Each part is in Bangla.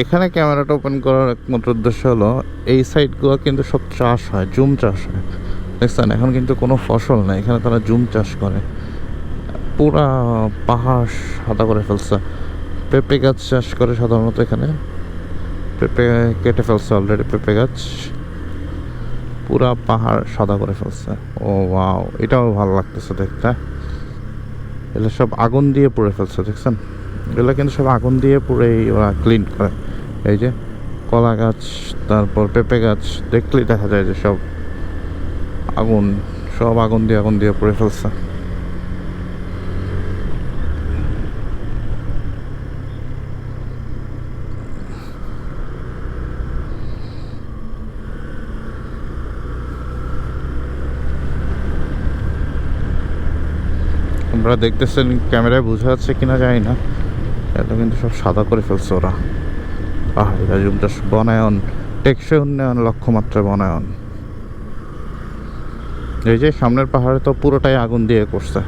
এখানে ক্যামেরাটা ওপেন করার একমাত্র উদ্দেশ্য হলো, এই সাইডগুলো কিন্তু সব চাষ হয়, জুম চাষ হয়। দেখছেন? এখন কিন্তু কোনো ফসল নেই, এখানে তারা জুম চাষ করে। পুরা পাহাড় সাদা করে ফেলছে। পেঁপে গাছ চাষ করে সাধারণত এখানে। পেঁপে কেটে ফেলছে অলরেডি পেঁপে গাছ। পুরা পাহাড় সাদা করে ফেলছে। ও ওয়াও এটাও ভালো লাগতেছে দেখতে। এগুলো সব আগুন দিয়ে পুড়ে ফেলছে, দেখছেন? এগুলো কিন্তু সব আগুন দিয়ে পুড়েই ওরা ক্লিন করে। এই যে কলা গাছ, তারপর পেঁপে গাছ, দেখলেই দেখা যায় যে সব আগুন সব আগুন দিয়ে আগুন দিয়ে পুড়ে ফেলছে। আপনারা দেখতেছেন, ক্যামেরায় বোঝা যাচ্ছে কিনা জানি না। এটা কিন্তু সব সাদা করে ফেলছে ওরা। পাহাড়িরা জুমটা বনায়ন, টেকসই উন্নয়ন লক্ষ্যমাত্রায় বনায়ন। এই যে সামনের পাহাড়ে তো পুরোটাই আগুন দিয়ে করছে।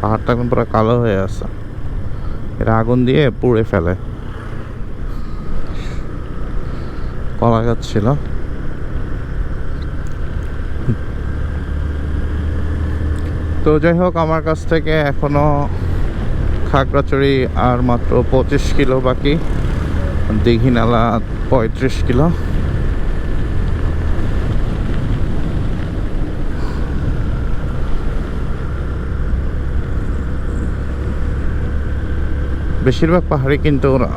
পাহাড়টা এখন পুরো কালো হয়ে আছে। এটা আগুন দিয়ে পুড়ে ফেলে। কলা গাছ ছিল। তো যাই হোক, আমার কাছ থেকে এখনও খাগড়াছড়ি আর মাত্র পঁচিশ কিলো বাকি। দীঘিনালা পঁয়ত্রিশ কিলো। বেশিরভাগ পাহাড়ি কিন্তু ওরা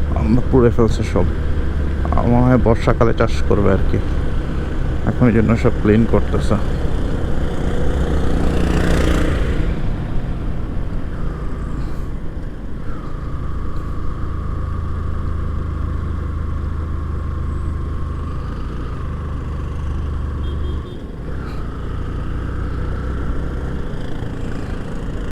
পুড়ে ফেলছে সব। আমার হয় বর্ষাকালে চাষ করবে আর কি। এখন জন্য সব ক্লিন করতেছে।